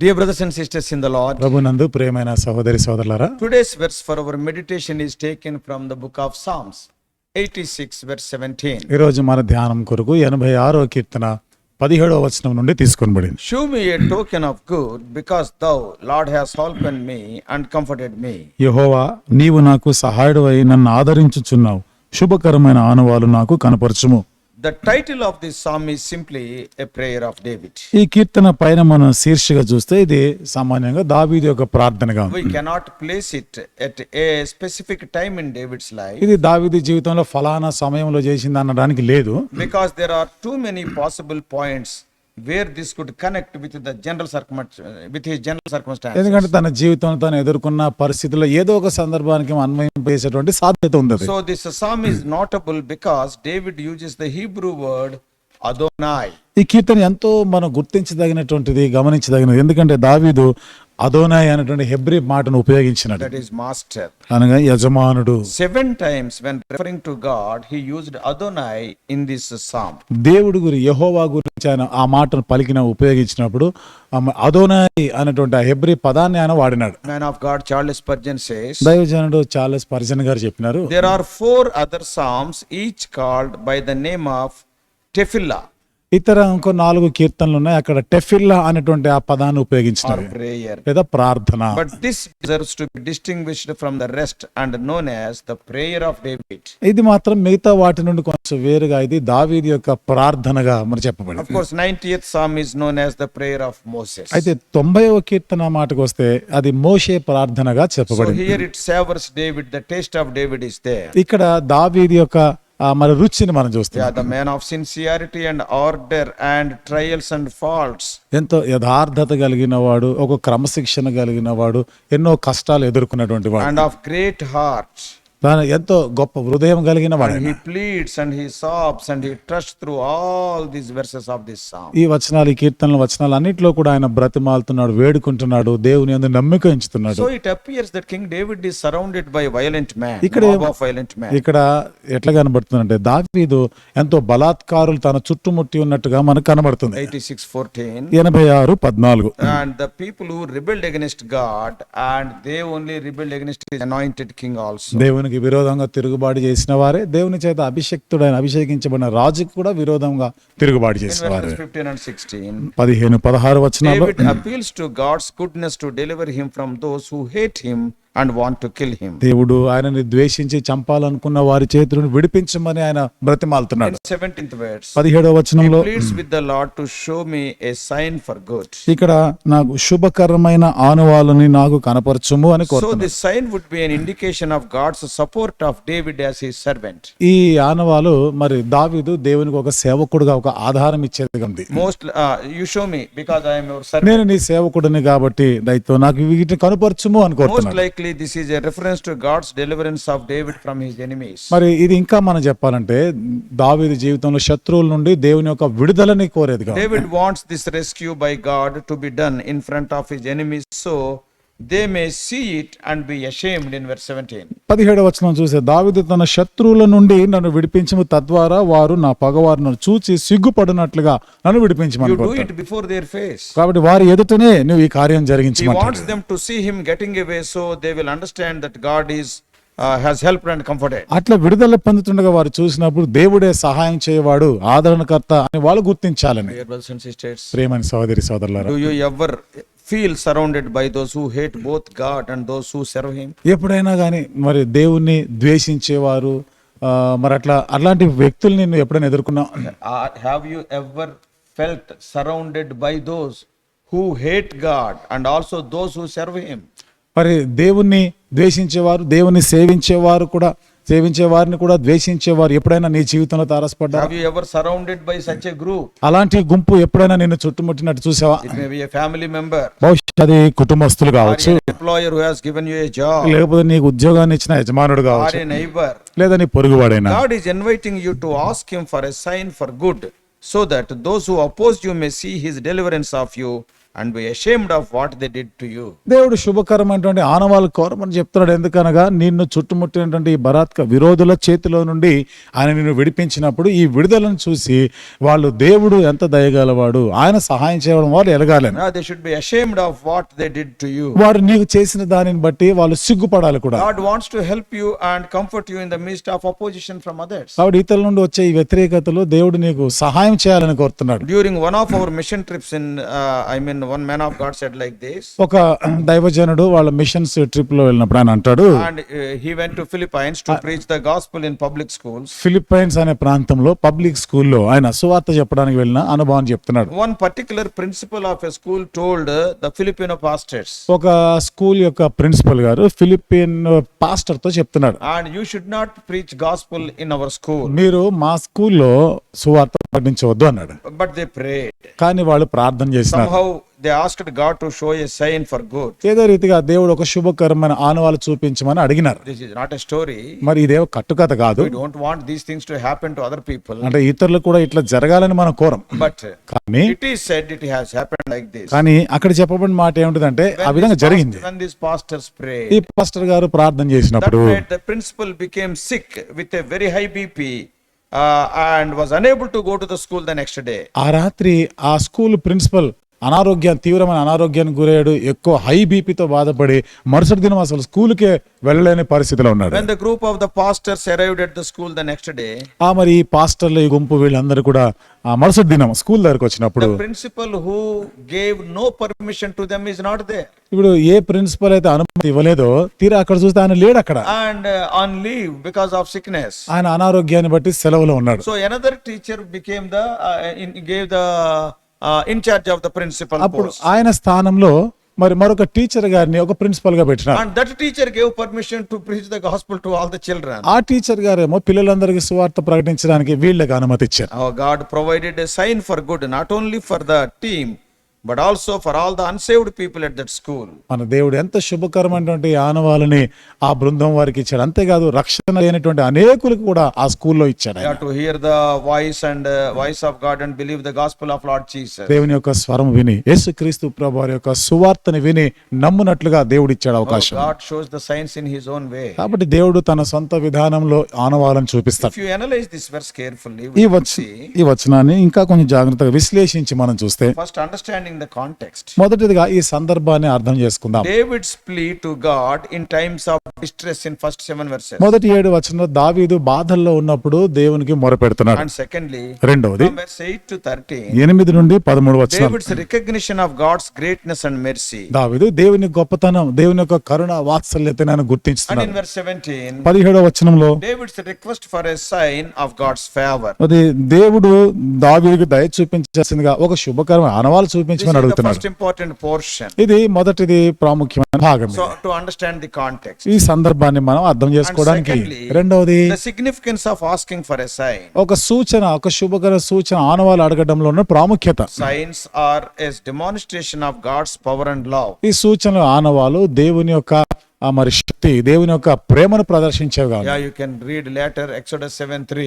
Dear brothers and sisters in the Lord, ప్రభునందు ప్రియమైన సహోదరి సోదరులారా today's verse for our meditation is taken from the book of Psalms 86, verse 17. ఈరోజు మన ధ్యానం కొరకు ఎనభై ఆరో కీర్తన పదిహేడవ వచనం నుండి తీసుకొనబడింది Show me a token of good, because thou, Lord, hast holpen me and comforted me. యహోవా నీవు నాకు సహాయుడు అయి నన్ను ఆదరించుచున్నావు శుభకరమైన ఆనవాలు నాకు కనపరచుము the title of this psalm is simply a prayer of David ఈ కీర్తన పైన మనం శీర్షిక చూస్తే ఇది సామాన్యంగా దావీది యొక్క ప్రార్థనగా we cannot place it at a specific time in David's life ఇది దావీది జీవితంలో ఫలానా సమయంలో చేసింది అనడానికి లేదు. Because there are too many possible points where this could connect with the general circumstance, with his general circumstances. ఎందుకంటే తన జీవితంలో తను ఎదుర్కొన్న పరిస్థితుల్లో ఏదో ఒక సందర్భానికి అన్వయం చేసేటువంటి సాధ్యత ఉంది అది. So this psalm is notable because David uses the Hebrew word Adonai. ఈ కీర్తన ఎంతో మనం గుర్తించదగినటువంటిది గమనించదగినది ఎందుకంటే దావీదు అదోనాయ్ అనేటువంటి హెబ్రి మాటను ఉపయోగించినట్టు. దట్ ఇస్ మాస్టర్ అనగా యజమానుడు. Seven times when referring to God he used Adonai in this psalm దేవుడు గురి యెహోవా గురించి ఆయన ఆ మాటను పలికిన ఉపయోగించినప్పుడు అదోనాయ్ అనేటువంటి హెబ్రి పదాన్ని ఆయన వాడినాడు. Man of God Charles Spurgeon says దైవజనుడు చార్లెస్ పర్జన్ గారు చెప్పినారు. There are four other psalms each called by the name of tefillah ఇతర ఇంకో నాలుగు కీర్తనలు ఉన్నాయి అక్కడ టెఫిల్ అనేటువంటి ఆ పదాన్ని ఉపయోగించిన ప్రేయర్ లేదా ప్రార్థన. But this from the rest and known as the prayer of David ఇది మాత్రం మిగతా వాటి నుండి కొంచెం వేరుగా ఇది దావీద్ యొక్క ప్రార్థనగా మనం చెప్పబడింది. Of course known as the prayer of Moses అయితే 90వ కీర్తన మాటకు వస్తే అది మోషే ప్రార్థనగా చెప్పబడింది. Savours David the taste of David is there ఇక్కడ దావీద్ యొక్క మరి రుచిని మనం చూస్తే the man of sincerity and order and trials and faults ఎంతో యథార్థత కలిగిన వాడు ఒక క్రమశిక్షణ కలిగిన వాడు ఎన్నో కష్టాలు ఎదుర్కొన్నటువంటి వాడు. అండ్ ఆఫ్ గ్రేట్ హార్ట్స్ తన ఎంతో గొప్ప హృదయం కలిగిన వాడు pleads and he sobs and he trust through all this verses of this ఈ వచనాలు ఈ కీర్తనల వచనాలు అన్నింటిలో కూడా ఆయన బ్రతిమాలుతున్నాడు వేడుకుంటున్నాడు దేవుని యందు నమ్మిక ఉంచుతున్నాడు. It appears that king David is surrounded by violent man ఇక్కడ వయలెంట్ మ్యాన్ ఇక్కడ ఎట్లా కనబడుతుందంటే దావీదు ఎంతో బలాత్కారులు తన చుట్టుముట్టి ఉన్నట్టుగా మనకు కనబడుతుంది. 86 14 86 14 and the people who rebelled God and they only rebelled against king also దేవుని దేవునికి విరోధంగా తిరుగుబాటు చేసిన వారే దేవుని చేత అభిషక్తుడైన అభిషేకించబడిన రాజుకు కూడా విరోధంగా తిరుగుబాటు చేసిన వారే. Verses 15 and 16, పదిహేను పదహారు వచనాల్లో David appeals to God's goodness to deliver him from those who hate and want kill him దేవుడు ఆయన ద్వేషించి చంపాలనుకున్న వారి చేతులను విడిపించమని ఆయన బ్రతిమాలుతున్నాడు. సెవెంటీన్త్ వర్స్ పదిహేడవ వచనంలో please with the lord to show me sign for good ఇక్కడ నాకు శుభకరమైన ఆనవాలని నాకు కనపరచము అని కోరు sign would be an indication of God's support of David as his servant ఈ ఆనవాలు మరి దావిదు దేవునికి ఒక సేవకుడుగా ఒక ఆధారం ఇచ్చేది ఉంది most you show me because I am నేను నీ సేవకుడిని కాబట్టి దైతో నాకు వీటిని కనపరచము అని కోరుతున్నాను basically this is reference to God's deliverance of David from his enemies మరి ఇది ఇంకా మనం చెప్పాలంటే దావీది జీవితంలో శత్రువుల నుండి దేవుని యొక్క విడుదలని కోరేది David wants this rescue by God to be done in front of his enemies so they may see it and be ashamed in verse seventeen పదిహేడు వచనం చూసే దావిదు తన శత్రువుల నుండి నన్ను విడిపించము తద్వారా వారు నా పగవారు చూచి సిగ్గుపడినట్లుగా నన్ను విడిపించమని ఫేస్ వారి ఎదుటనే నువ్వు ఈ కార్యం జరిగించమని wants them to see him getting so they will understand that God is help and comforted అట్లా విడుదల పొందుతుండగా వారు చూసినప్పుడు దేవుడే సహాయం చేయవాడు ఆదరణకర్త అని వాళ్ళు గుర్తించాలని. ప్రేమని సోదరి ever feel surrounded by those who hate both God and those who serve him ఎప్పుడైనా కానీ మరి దేవుణ్ణి ద్వేషించేవారు మరి అట్లా అలాంటి వ్యక్తులు నేను ఎప్పుడైనా ఎదుర్కొన్నా have you ever felt surrounded by those who hate God and also those who serve him మరి దేవుణ్ణి ద్వేషించేవారు దేవుణ్ణి సేవించేవారు కూడా సేవించే వారిని కూడా ద్వేషించే వారు ఎప్పుడైనా నీ జీవితంలో తారసపడ్డారు? అలాంటి గుంపు ఎప్పుడైనా నేను చుట్టుముట్టినట్టు చూసావా? ఫ్యామిలీ మెంబర్ అది కుటుంబస్తులు కావచ్చు. లేకపోతే నీకు ఉద్యోగాన్ని ఇచ్చిన యజమానుడు కావచ్చు. నైబర్ లేదా నీ పొరుగువాడైనా. God is inviting you to ask him for a sign for good so that those who oppose you his deliverance of you and be ashamed of what they did to you. దేవుడు శుభకరమైనటువంటి ఆనవాళ్ళు కోరమని చెప్తున్నాడు ఎందుకనగా నిన్ను చుట్టుముట్టినటువంటి ఈ బరాత్క విరోధుల చేతిలో నుండి ఆయన నిన్ను విడిపించినప్పుడు ఈ విడుదలను చూసి వాళ్ళు దేవుడు ఎంత దయగలవాడు ఆయన సహాయం చేయడం వాళ్ళు ఎలగాలని they should be ashamed of what they did to you. వారు నీకు చేసిన దానిని బట్టి వాళ్ళు సిగ్గుపడాలి కూడా God wants to help you and comfort you in the midst of opposition from others. కాబట్టి ఇతరుల నుండి వచ్చే ఈ వ్యతిరేకతలు దేవుడు నీకు సహాయం చేయాలని కోరుతున్నాడు During one of our mission trips in, uh, I one man of God set like this ఒక దైవజనుడు వాళ్ళ మిషన్ ట్రిప్లో వెళ్ళినప్పుడు ఆయన అంటాడు and he went to Philippines in public schools Philippines అనే ప్రాంతంలో పబ్లిక్ స్కూల్లో ఆయన సువార్త చెప్పడానికి వెళ్ళిన అనుభవం చెప్తున్నాడు. One particular principal of a school told the Filipino pastors ఒక స్కూల్ యొక్క ప్రిన్సిపల్ గారు ఫిలిపిన్ పాస్టర్ uh, తో చెప్తున్నాడు. And you should not preach gospel in our school మీరు మా స్కూల్లో సువార్త పండించవద్దు అన్నాడు. బట్ దే ప్రే కానీ వాళ్ళు ప్రార్థన చేసినారు. They asked God to show a sign for good ఏదో రీతిగా దేవుడు ఒక శుభకరమైన ఆనవాలు చూపించమని అడిగినారు. This is not a story మరి ఇదే కట్టుకథ కాదు. We don't want these things to happen to other people అంటే ఇతరులు కూడా ఇట్లా జరగాలని మనం కోరం. బట్ కానీ it is said it has happen like this కానీ అక్కడ చెప్పబడిన మాట ఏంటంటే ఆ విధంగా జరిగింది. వెన్ దిస్ పాస్టర్ స్ప్రే ఈ పాస్టర్ గారు ప్రార్థన చేసినప్పుడు the principal became sick with a very high BP and was unable to go to the school the next day ఆ రాత్రి ఆ స్కూల్ ప్రిన్సిపల్ అనారోగ్యం తీవ్రమైన అనారోగ్యానికి గురయ్యాడు ఎక్కువ హై బీపీతో బాధపడి మరుసటి దినం అసలు స్కూల్కే వెళ్ళలేని పరిస్థితిలో ఉన్నాడు When the group of the pastors arrived at the school the next day, ఆ మరి ఈ పాస్టర్లు ఈ గుంపు వీళ్ళందరూ కూడా ఆ మరుసటి దినం స్కూల్ దగ్గరకు వచ్చినప్పుడు the principal who gave no permission to them is not there. ఇప్పుడు ఏ ప్రిన్సిపల్ అయితే అనుమతి ఇవ్వలేదో తీరా అక్కడ చూస్తే ఆయన లేడు అక్కడ And uh, on leave because of sickness. ఆయన అనారోగ్యాన్ని బట్టి సెలవులో ఉన్నాడు So another teacher became the, uh, in, gave the in charge of the principal అప్పుడు ఆయన స్థానంలో మరి మరొక టీచర్ గారిని ఒక ప్రిన్సిపల్గా పెట్టినారు. That teacher gave permission to preach the gospel to all the children ఆ టీచర్ గారేమో పిల్లలందరికీ సువార్త ప్రకటించడానికి వీళ్ళకి అనుమతి ఇచ్చారు. ఆ God provided sign for good not only for the team but also for all the unsaved people at that school మన దేవుడు ఎంత శుభకరమైనటువంటి ఆనవాళ్ళని ఆ బృందం వారికి ఇచ్చాడు. అంతేకాదు రక్షణ లేనటువంటి అనేకులు కూడా ఆ స్కూల్లో ఇచ్చాడు to hear the voice and voice of God and believe of lord Jesus దేవుని యొక్క స్వరం విని యేసు క్రీస్తు ప్రభు యొక్క సువార్తని విని నమ్మునట్లుగా దేవుడు ఇచ్చాడు అవకాశం. Shows the signs in his own way కాబట్టి దేవుడు తన సొంత విధానంలో ఆనవాళ్ళని చూపిస్తాడు. You analyse this verse carefully ఈ వచ్చి ఈ వచనాన్ని ఇంకా కొంచెం జాగ్రత్తగా విశ్లేషించి మనం చూస్తే first understanding understanding the context. మొదటిదిగా ఈ సందర్భాన్ని అర్థం చేసుకుందాం David's plea to God in times of distress in first seven verses. మొదటి ఏడు వచనంలో దావీదు బాధల్లో ఉన్నప్పుడు దేవునికి మొరపెడుతున్నాడు from verse 8 to 13, ఎనిమిది నుండి పదమూడు వచనాలు David's recognition of God's greatness and mercy. దావీదు దేవుని గొప్పతనం దేవుని యొక్క కరుణ వాత్సల్యతను ఆయన గుర్తించుతున్నాడు in verse 17, పదిహేడవ వచనంలో David's request for a sign of God's favor. అది దేవుడు దావీదుకి దయ చూపించాల్సిందిగా ఒక శుభకరమైన ఆనవాలు This ఆలోచించుకొని అడుగుతున్నాడు ఇది మొదటిది ప్రాముఖ్యమైన భాగం టు అండర్స్టాండ్ ది కాంటెక్స్ ఈ సందర్భాన్ని మనం అర్థం చేసుకోవడానికి రెండవది significance of asking for SI ఒక సూచన ఒక శుభకర సూచన ఆనవాలు అడగడంలో ఉన్న ప్రాముఖ్యత. Signs are as demonstration of God's power and love ఈ సూచన ఆనవాలు దేవుని యొక్క మరి శక్తి దేవుని యొక్క ప్రేమను ప్రదర్శించేవి కాదు. You can read letter Exodus 7 3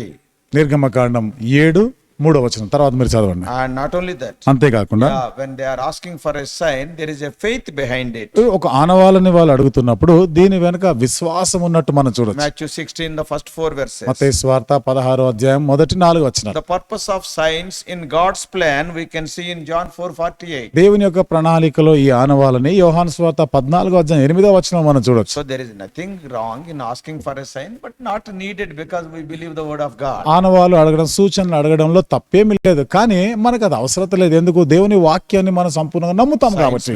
నిర్గమకాండం ఏడు మూడో వచనం తర్వాత మీరు చదవండి. అండ్ నాట్ ఓన్లీ దట్ అంతే కాకుండా when they are asking for as sign there is a faith behind it ఒక ఆనవాలని వాళ్ళు అడుగుతున్నప్పుడు దీని వెనుక విశ్వాసం ఉన్నట్టు మనం చూడొచ్చు. మాథ్యూ 16 ద ఫస్ట్ 4 వెర్సెస్ మత్తయి సువార్త 16వ అధ్యాయం మొదటి నాలుగు వచనాలు. The purpose of signs in God's plan we can see in John 4:48 దేవుని యొక్క ప్రణాళికలో ఈ ఆనవాలని యోహాను సువార్త 14వ అధ్యాయం 8వ వచనం మనం చూడొచ్చు. So there is nothing wrong in asking for a sign but not needed because we believe the word of God ఆనవాలు అడగడం సూచనలు అడగడంలో తప్పేమీ లేదు. కానీ మనకు అది అవసరం లేదు. ఎందుకు? దేవుని వాక్యాన్ని మనం సంపూర్ణంగా నమ్ముతాం కాబట్టి.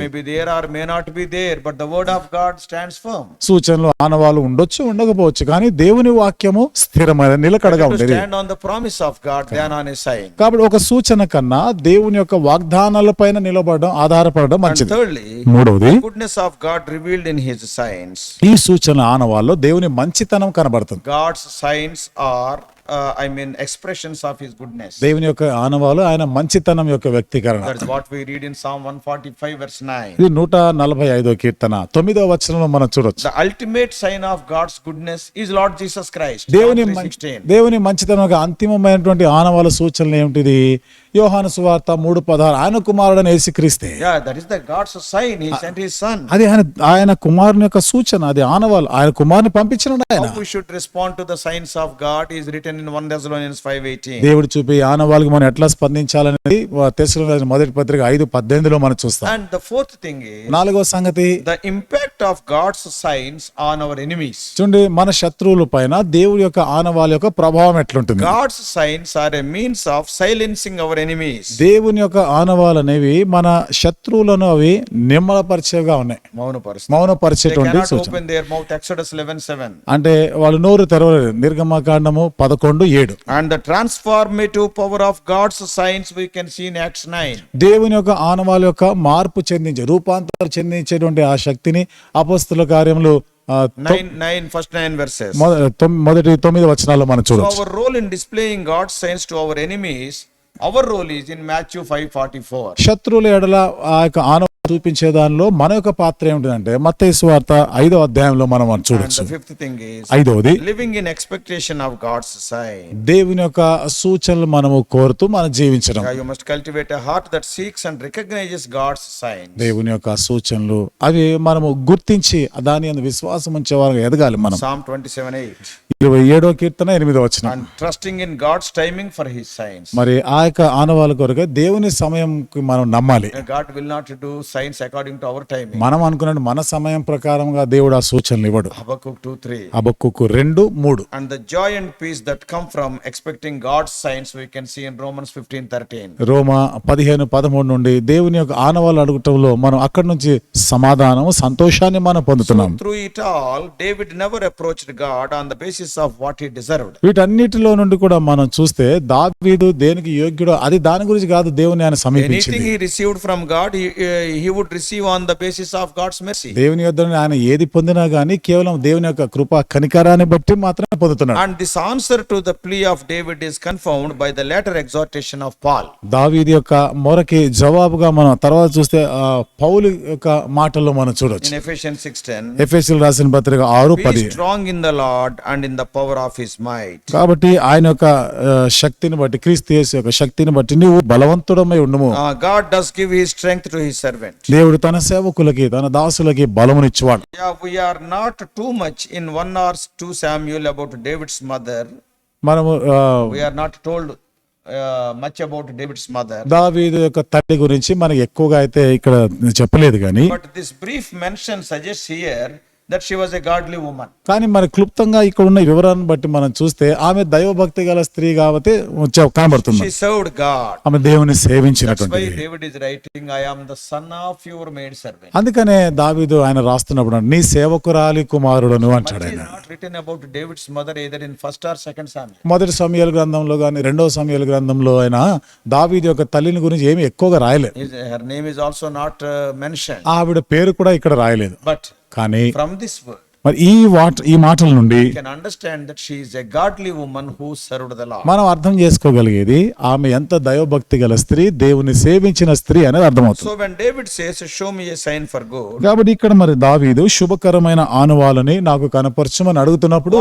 సూచనలు ఆనవాలు ఉండొచ్చు ఉండకపోవచ్చు కానీ దేవుని వాక్యము స్థిరమైన నిలకడగా ఉండేది. కాబట్టి ఒక సూచన కన్నా దేవుని యొక్క వాగ్దానాల పైన నిలబడడం ఆధారపడడం మంచిది. మూడవది goodness of God revealed in his signs. ఈ సూచన ఆనవాల్లో దేవుని మంచితనం కనబడుతుంది. God's signs are, I mean expressions of his goodness దేవుని యొక్క ఆనవాలు ఆయన మంచితనం యొక్క వ్యక్తీకరణ. What we read in Psalm 145 verse 9 ఇది 145 వ కీర్తన. 9వ వచనంలో మనం చూడొచ్చు. The ultimate sign of God's goodness is lord Jesus Christ దేవుని దేవుని మంచితనం యొక్క అంతిమమైనటువంటి ఆనవాల సూచనలు ఏంటిది యోహాను సువార్త మూడు పదహారు. ఆయన కుమారుడని యేసుక్రీస్తే. Sent his son. అది ఆయన ఆయన కుమారుని యొక్క సూచన అది ఆనవాళ్ళు ఆయన కుమారుని పంపించిన ఆయన. How we should respond to the signs of God is written in 1 Thessalonians 5.18. దేవుడు చూపి మనం ఎట్లా స్పందించాలనేది తెసలోనికైన మొదటి పత్రిక ఐదు పద్దెనిమిదిలో మనం చూస్తాం. The fourth thing is నాలుగో సంగతి the impact of God's signs on our enemies. చూడండి మన శత్రువుల పైన దేవుడి యొక్క ఆనవాళ్ళ యొక్క ప్రభావం ఎట్లుంటుంది God's signs are a means of silencing our enemies. దేవుని యొక్క ఆనవాళ్ళు అనేవి మన శత్రువులను అవి నిమ్మలపరిచేవిగా ఉన్నాయి. They మౌనపరిచేటువంటి సూచన. Exodus 11.7. అంటే వాళ్ళు నోరు తెరవలేదు నిర్గమకాండము పదకొండు ఏడు And the transformative power of God's signs we can see in Acts 9. దేవుని యొక్క ఆనవాళ్ళ యొక్క మార్పు చెందించే రూపాంతరం చెందించేటువంటి ఆ శక్తిని అపస్తుల కార్యములు మొదటి తొమ్మిది వచనాల్లో మనం చూడవచ్చు our role in displaying signs our enemies in Matthew five forty four శత్రువుల ఎడల ఆ యొక్క ఆన చూపించే దానిలో మన యొక్క పాత్ర ఏమిటంటే మత్త వార్త ఐదో అధ్యాయంలో మనం చూడొచ్చు. ఫిఫ్త్ థింగ్ ఐదోది living in expectation of God's సై దేవుని యొక్క సూచనలు మనము కోరుతూ మనం జీవించడం. You must cultivate heart that seeks and recognises God's sign దేవుని యొక్క సూచనలు అవి మనము గుర్తించి దాని అందు విశ్వాసం ఉంచే వారు ఎదగాలి మనం. సామ్ 27 8 ఇరవై ఏడో కీర్తన ఎనిమిదో వచ్చిన trusting in God's timing for his signs మరి ఆ యొక్క ఆనవాళ్ళ కొరకు దేవుని సమయం మనం నమ్మాలి. God will not do signs according to our time మనం అనుకున్నాడు మన సమయం ప్రకారంగా దేవుడు ఆ సూచనలు ఇవ్వడు. అబక్కు టూ త్రీ అబక్కుక్ రెండు మూడు. And the joy and peace that come from expecting God signs we can see in Romans fifteen thirteen రోమ పదిహేను పదమూడు నుండి దేవుని యొక్క ఆనవాళ్ళు అడగటంలో మనం అక్కడ నుంచి సమాధానం సంతోషాన్ని మనం పొందుతున్నాం. Through it all David never approach God on the basis of what he deserved వీటన్నిటిలో నుండి కూడా మనం చూస్తే దావీదు దేనికి యోగ్యుడు అది దాని గురించి కాదు దేవుని ఆయన సమీపించింది. Anything he received he would receive on the basis of God's mercy దేవుని యొద్ద ఆయన ఏది పొందినా గానీ కేవలం దేవుని యొక్క కృప కనికరాన్ని బట్టి మాత్రమే పొందుతున్నాడు. And this answer to the plea of David is confirmed by the letter exhortation of Paul దావీద్ యొక్క మొరకి జవాబుగా మనం తర్వాత చూస్తే పౌల్ యొక్క మాటల్లో మనం చూడొచ్చు. ఎఫెషియన్ 6:10 ఎఫెసియన్ రాసిన పత్రిక 6:10 strong in the lord and in the power of his might కాబట్టి ఆయన యొక్క శక్తిని బట్టి క్రీస్తు యొక్క శక్తిని బట్టి నీవు బలవంతుడమై ఉండుము. God does give his strength to his servant దేవుడు తన సేవకులకి తన దాసులకి బలమునిచ్చేవాడు. Are too much in one or two Samuel about David's mother మనము are not much about David's mother దావీదు తల్లి గురించి మనకి ఎక్కువగా అయితే ఇక్కడ చెప్పలేదు కానీ but this brief mention suggest here that she was a godly woman కానీ మరి క్లుప్తంగా ఇక్కడ ఉన్న వివరాన్ని బట్టి మనం చూస్తే ఆమె దైవభక్తి గల స్త్రీ కాబట్టి కనబడుతుంది ఆమె దేవుని సేవించినటువంటి writing I the son of your main servant అందుకనే దావీదు ఆయన రాస్తున్నప్పుడు నీ సేవకురాలి కుమారుడు అంటాడు ఆయన. Written about David's mother either in first or second son మొదటి సమయాల గ్రంథంలో గాని రెండవ సమయాల గ్రంథంలో ఆయన దావీదు యొక్క తల్లిని గురించి ఏమి ఎక్కువగా రాయలేదు. Name is also not mention ఆవిడ పేరు కూడా ఇక్కడ రాయలేదు. బట్ కానీ ఫ్రమ్ దిస్ మరి ఈ వాట్ ఈ మాటల నుండి మనం అర్థం చేసుకోగలిగేది ఆమె ఎంత దైవభక్తి గల స్త్రీ దేవుని సేవించిన స్త్రీ అనేది అర్థమవుతుంది. కాబట్టి ఇక్కడ మరి దావీదు శుభకరమైన ఆనవాలని నాకు కనపరచమని అడుగుతున్నప్పుడు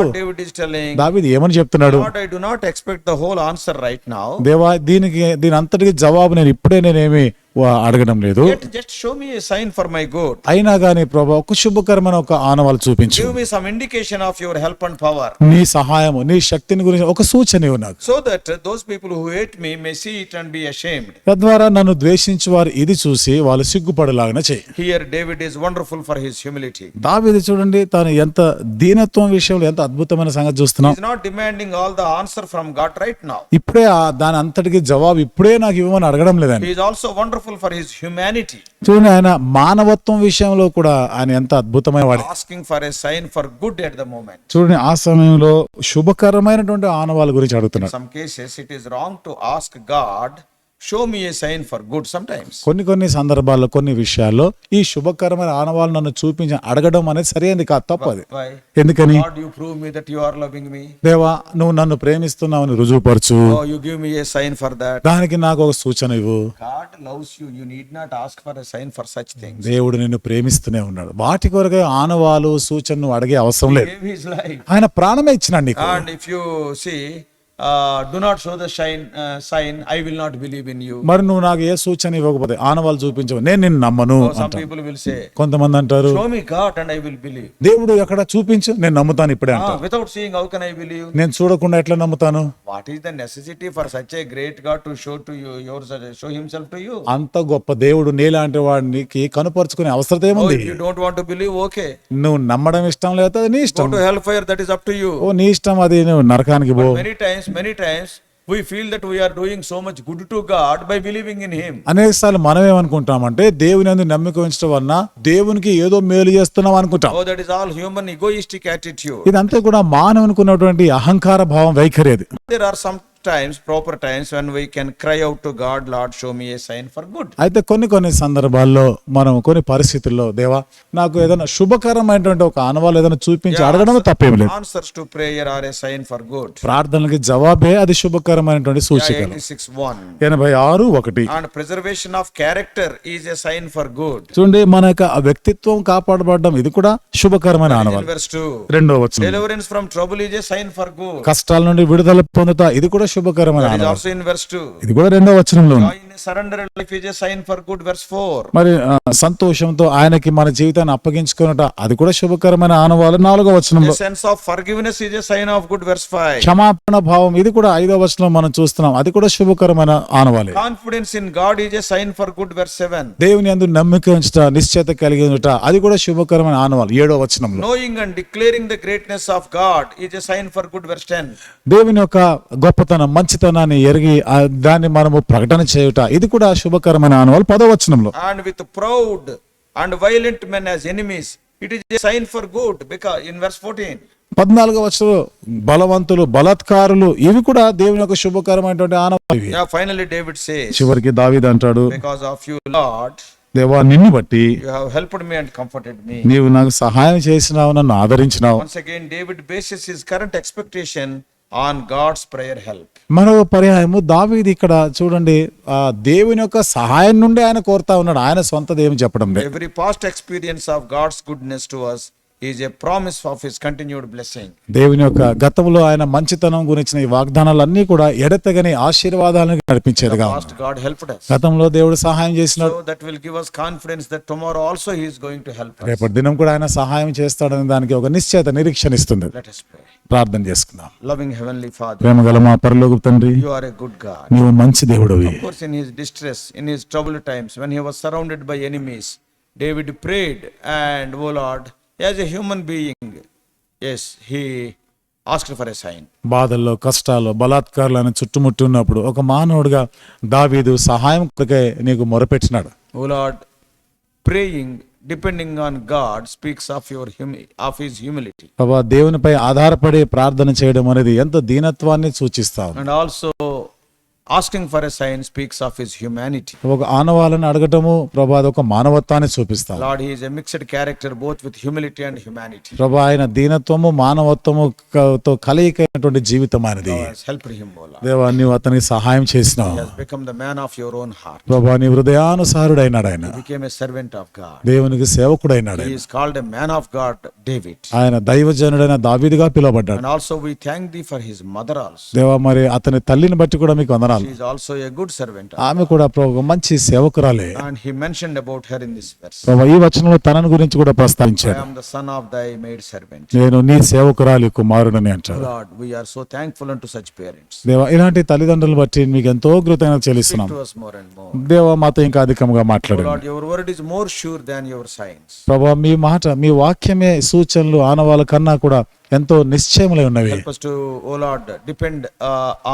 దావీద్ ఏమని చెప్తున్నాడు? ఎక్స్పెక్ట్ దోల్ ఆన్సర్ రైట్ నా దేవా దీనికి దీని అంతటి జవాబు నేను ఇప్పుడే నేనేమి అడగడం లేదు. Just show me sign for my good అయినా కానీ ప్రభా ఒక శుభకరమైన ఒక ఆనవాళ్ళు చూపించు. Me some indication of your help and power నీ సహాయము నీ శక్తిని గురించి ఒక సూచన so that those people who hate me may it and be ashamed తద్వారా నన్ను ద్వేషించి వారు ఇది చూసి వాళ్ళు సిగ్గుపడలాగన చేయి. Here David is wonderful for his humility దావీది చూడండి తాను ఎంత దీనత్వం విషయంలో ఎంత అద్భుతమైన సంగతి చూస్తున్నాం. Demanding all the answer from God right now ఇప్పుడే దాని అంతటికి జవాబు ఇప్పుడే నాకు ఇవ్వమని అడగడం లేదండి. He is wonderful wonderful for his humanity చూడండి ఆయన మానవత్వం విషయంలో కూడా ఆయన ఎంత అద్భుతమైన asking for sign for good at the moment చూడండి ఆ సమయంలో శుభకరమైనటువంటి ఆనవాళ్ళ గురించి అడుగుతున్నాడు. Some cases it show me a sign for good sometimes కొన్ని కొన్ని సందర్భాల్లో కొన్ని విషయాల్లో ఈ శుభకరమైన ఆనవాలు నన్ను చూపించి అడగడం అనేది సరైనది కాదు తప్పది. ఎందుకని? You prove me that you are loving me దేవా నువ్వు నన్ను ప్రేమిస్తున్నావు రుజువు పరచు you give me sign for that దానికి నాకు ఒక సూచన ఇవ్వు. God loves you you need not ask for a sign for such things దేవుడు నిన్ను ప్రేమిస్తూనే ఉన్నాడు. వాటి కొరకు ఆనవాలు సూచనను అడిగే అవసరం లేదు. ఆయన ప్రాణమే ఇచ్చినండి and if you see do not show the sign I will not believe in you మరి నువ్వు నాకు ఏ సూచన ఇవ్వకపోతే ఆనవాళ్ళు చూపించవు. నేను నమ్మను కొంతమంది అంటారు show me and I will believe దేవుడు ఎక్కడ చూపించు నేను నమ్ముతాను ఇప్పుడే without seeing how I believe నేను చూడకుండా ఎట్లా నమ్ముతాను? What is the for such great God to show to you your show himself to you అంత గొప్ప దేవుడు నీలాంటి వాడికి కనుపరుచుకునే అవసరం ఏముంది? You don't want to believe okay నువ్వు నమ్మడం ఇష్టం లేదా నీ ఇష్టం. Help fire that is up to you నీ ఇష్టం అది నరకానికి times many times we feel that we are doing so much good to God by believing in him అనేక సార్లు మనం ఏమనుకుంటామంటే దేవుని అందు నమ్మకం ఉంచడం వలన దేవునికి ఏదో మేలు చేస్తున్నాం అనుకుంటాం. That is all human egoistic attitude ఇదంతా కూడా మానవ అనుకున్నటువంటి అహంకార భావం వైఖరి అది. There times proper times when we can cry out to God Lord show me a sign for good అయితే కొన్ని కొన్ని సందర్భాల్లో మనం కొన్ని పరిస్థితుల్లో దేవా నాకు ఏదైనా శుభకరమైనటువంటి ఒక ఆనవాళ్ళు ఏదైనా చూపించి అడగడం తప్పేం లేదు. To prayer are a sign for good ప్రార్థనలకి జవాబే అది శుభకరమైనటువంటి సూచిక ఎనభై ఆరు ఒకటి. And preservation of character is a sign for good చూడండి మన యొక్క వ్యక్తిత్వం కాపాడబడడం ఇది కూడా శుభకరమైన ఆనవాళ్ళు రెండవ వచ్చిన deliverance from trouble is a sign for good కష్టాల నుండి విడుదల పొందుతా ఇది కూడా శుభకరమైన That is ఆనవాళ్ళు also in verse 2. ఇది కూడా రెండో వచనంలో ఉంది మరి సంతోషంతో ఆయనకి మన జీవితాన్ని అప్పగించుకున్నట అది కూడా శుభకరమైన ఆనవాలు. నాలుగో వచనం sense of forgiveness a sign of good verse five క్షమాపణ భావం ఇది కూడా ఐదో వచనం మనం చూస్తున్నాం అది కూడా శుభకరమైన ఆనవాలి. Confidence in God is a sign for good verse seven దేవుని అందు నమ్మిక ఉంచట నిశ్చయత కలిగి ఉండట అది కూడా శుభకరమైన ఆనవాలు. ఏడో వచనం knowing and declaring the greatness of God is a sign for good verse ten దేవుని యొక్క గొప్పతనం మంచితనాన్ని ఎరిగి దాన్ని మనము ప్రకటన చేయుట ఇది కూడా శుభకరమైన ఆనవాల్. పదవచనంలో and with proud and violent men as enemies it is sign for good because in verse 14 పద్నాలుగో వచనం బలవంతులు బలత్కారులు ఇవి కూడా దేవుని యొక్క శుభకరమైనటువంటి ఆనవాలి యా ఫైనల్లీ డేవిడ్ సేస్ చివరికి దావీద్ అంటాడు బికాజ్ ఆఫ్ యు లార్డ్ దేవా నిన్ను బట్టి హెల్ప్డ్ మీ అండ్ కంఫర్టెడ్ నీవు నాకు సహాయం చేసినావు నన్ను ఆదరించినావు. David bases his current expectation on God's prayer help. మరో పర్యాయము దావీది ఇక్కడ చూడండి ఆ దేవుని యొక్క సహాయం నుండి ఆయన కోరుతా ఉన్నాడు ఆయన సొంతది ఏమి చెప్పడం లేదు Every past experience of God's goodness to is a promise of continued blessing దేవుని యొక్క గతంలో ఆయన మంచితనం గురించిన ఈ వాగ్దానాలన్నీ కూడా ఎడతగని ఆశీర్వాదాలను నడిపించేది గాడ్ హెల్ప్ గతంలో దేవుడు సహాయం చేసినాడు. That will give us confidence that tomorrow also he going to help రేపటి దినం కూడా ఆయన సహాయం చేస్తాడని దానికి ఒక నిశ్చయత నిరీక్షణ ఇస్తుంది. ప్రార్థన చేసుకుందాం. లవింగ్ హెవెన్లీ ఫాదర్ ప్రేమగల మా పరలోకపు తండ్రి యు ఆర్ ఏ గుడ్ మంచి దేవుడివి. Course in his distress in his trouble times when he surrounded by enemies David prayed and oh as a human being, yes, he asked for a sign. బాధల్లో కష్టాల్లో బలాత్కారాలు ఆయన చుట్టుముట్టి ఉన్నప్పుడు ఒక మానవుడిగా దావీదు సహాయం కొరకై నీకు మొరపెట్టినాడు Oh Lord, praying, depending on God, speaks of your humi- of his humility. ప్రభా దేవునిపై ఆధారపడి ప్రార్థన చేయడం అనేది ఎంత దీనత్వాన్ని సూచిస్తావు And also, asking for a sign speaks of his humanity ఒక ఆనవాలను అడగటము ప్రభా ఒక మానవత్వాన్ని చూపిస్తారు Lord he's a mixed character both with humility and humanity ప్రభా ఆయన దీనత్వము మానవత్వము తో కలయికైనటువంటి జీవితం అనేది హెల్ప్ హిమ్ దేవా నీవు అతనికి సహాయం చేసినావు. Man of your own heart ప్రభా నీ హృదయానుసారుడు అయినాడు ఆయన బికేమ్ ఎ సర్వెంట్ ఆఫ్ దేవునికి సేవకుడు అయినాడు he called a man of God David ఆయన దైవజనుడైన దావీదుగా పిలవబడ్డాడు. Also we thank for his mother also దేవా మరి అతని తల్లిని బట్టి కూడా మీకు వందనాలు. సేవకురాలు ఆమె కూడా మంచి సేవకురాలే. ఈ వచనంలో తనను గురించి కూడా ప్రస్తావించాడు. నేను నీ సేవకురాలి కుమారుడు అని అంటాడు ఇలాంటి తల్లిదండ్రులు బట్టి మీకు ఎంతో కృతజ్ఞత చెల్లిస్తున్నాం. దేవ ఇంకా అధికంగా మాట్లాడారు ప్రభా మీ మాట మీ వాక్యమే సూచనలు ఆనవాళ్ళ కన్నా కూడా ఎంతో నిశ్చయములై ఉన్నవి. First O Lord depend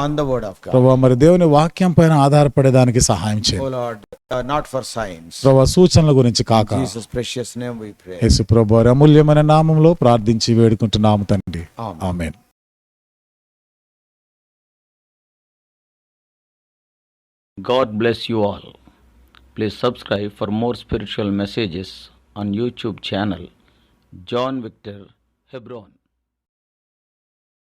on the word of ప్రభా మరి దేవుని వాక్యం పైన ఆధారపడే దానికి సహాయం చేయండి లార్డ్ నాట్ ఫర్ సైన్స్ ప్రభా సూచనల గురించి కాక. Jesus precious name we pray యేసు ప్రభువారి అమూల్యమైన నామములో ప్రార్థించి వేడుకుంటున్నాము తండ్రి. Amen God bless you all please subscribe for more spiritual messages on YouTube channel John Victor Hebron